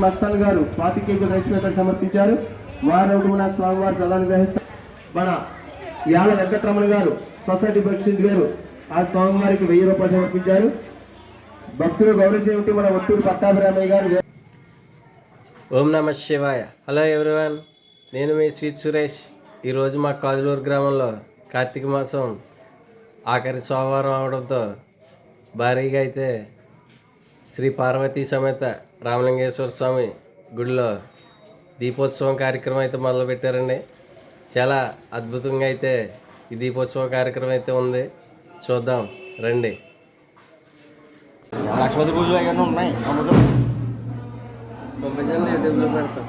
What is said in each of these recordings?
షేక్ గారు పాతి KG rice సమర్పించారు. వారు ఒకటి మన స్వామివారు సదాన్ని మన యాల వెంకటరమణ గారు సొసైటీ ప్రెసిడెంట్ గారు ఆ స్వామివారికి వెయ్యి రూపాయలు సమర్పించారు. భక్తులు గౌరవించి మన ఒట్టూరు పట్టాభిరామయ్య గారు ఓం నమ శివాయ. Hello everyone. నేను మీ స్వీట్ సురేష్. ఈరోజు మా కాజులూరు గ్రామంలో కార్తీక మాసం ఆఖరి సోమవారం అవడంతో భారీగా అయితే శ్రీ పార్వతీ సమేత రామలింగేశ్వర స్వామి గుడిలో దీపోత్సవం కార్యక్రమం అయితే మొదలుపెట్టారండి. చాలా అద్భుతంగా అయితే ఈ దీపోత్సవం కార్యక్రమం అయితే ఉంది. చూద్దాం రండి. పూజలు అవన్నీ ఉన్నాయి? పంపించండి యూట్యూబ్లో పెడతాం.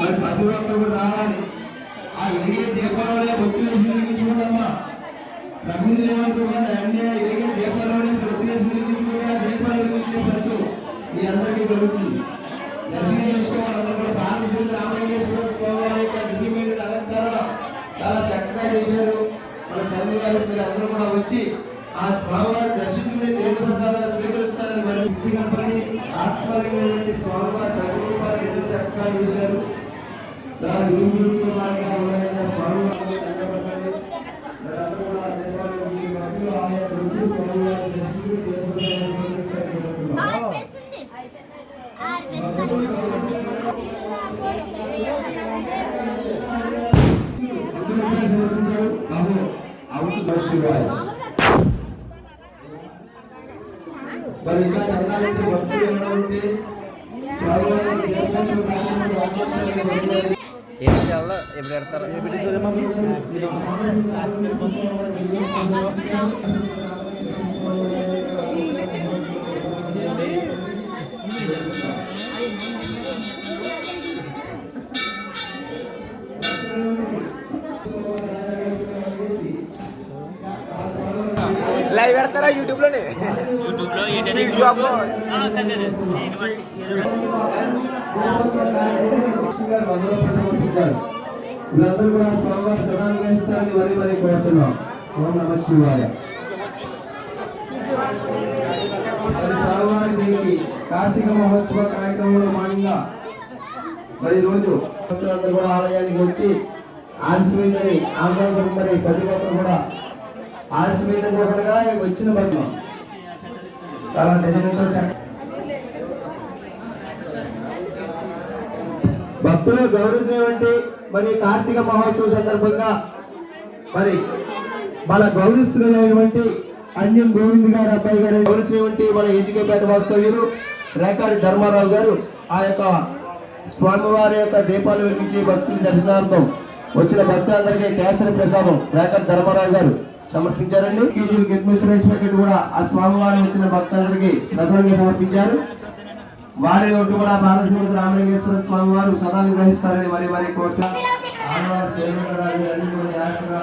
మరి ప్రతి ఒక్కరు కూడా రావాలి. ఆ ఇరిగే దీపావళి భక్తులు చూడమ్మా. ప్రకృతి ఏమంటున్నారు అన్ని వెలిగే దీపావళి భక్తులు కూడా దీపాలు వెలిగించే ప్రతి మీ అందరికీ దొరుకుతుంది. దర్శనం చేసుకోవాలి. అందరూ కూడా బాలశ్రీ రామలింగేశ్వర స్వామి వారి యొక్క దివ్యమైన అలంకరణ చాలా చక్కగా చేశారు. మన శర్మ గారు మీరు అందరూ కూడా వచ్చి ఆ స్వామివారి దర్శించుకునే తీర్థ ప్రసాదాలు స్వీకరిస్తారని మరి కంపెనీ ఆత్మలింగటువంటి స్వామివారి రూపాలు చక్కగా చేశారు. బాబు అవును శివాయ మరి ఇంకా చందాలించే భక్తులు ఎవరైనా ఉంటే స్వామివారి దేవాలయంలో కార్యక్రమాలు ఆచరించాలని ఏం చేయాలో ఎప్పుడు పెడతారు లైవ్ పెడతారా యూట్యూబ్లోనే వీళ్ళందరూ కూడా స్వామివారి కోరుతున్నాం ఓం నమ శివాయ స్వామివారి దేవికి కార్తీక మహోత్సవ కార్యక్రమంలో భాగంగా మరి ఈ రోజు భక్తులందరూ కూడా ఆలయానికి వచ్చి మరి ప్రతి ఒక్కరు కూడా ఆలస్యమైందని వచ్చిన భక్తులు చాలా నిజంగా భక్తులు గౌరవించినటువంటి మరి కార్తీక మహోత్సవ సందర్భంగా మరి మన గౌరవిస్తున్నటువంటి అన్యం గోవింద్ గారు అబ్బాయి గారు గౌరవించినటువంటి మన ఏజికేపేట వాస్తవ్యులు రేకాడి ధర్మారావు గారు ఆ యొక్క స్వామివారి యొక్క దీపాలు వెలిగించి భక్తుల దర్శనార్థం వచ్చిన భక్తులందరికీ కేసరి ప్రసాదం రేకాడి ధర్మారావు గారు. సమర్పించారండి. కేజీలు గిద్మిస్ రైస్ ప్యాకెట్ కూడా ఆ స్వామివారి వచ్చిన భక్తులందరికీ ప్రసాదంగా సమర్పించారు. వారి ఒట్టు కూడా బాలశ్రీమతి రామలింగేశ్వర స్వామి వారు సదా నిర్వహిస్తారని మరి మరి కోట్ల ఆడవారు చేయమంటారు అన్ని కూడా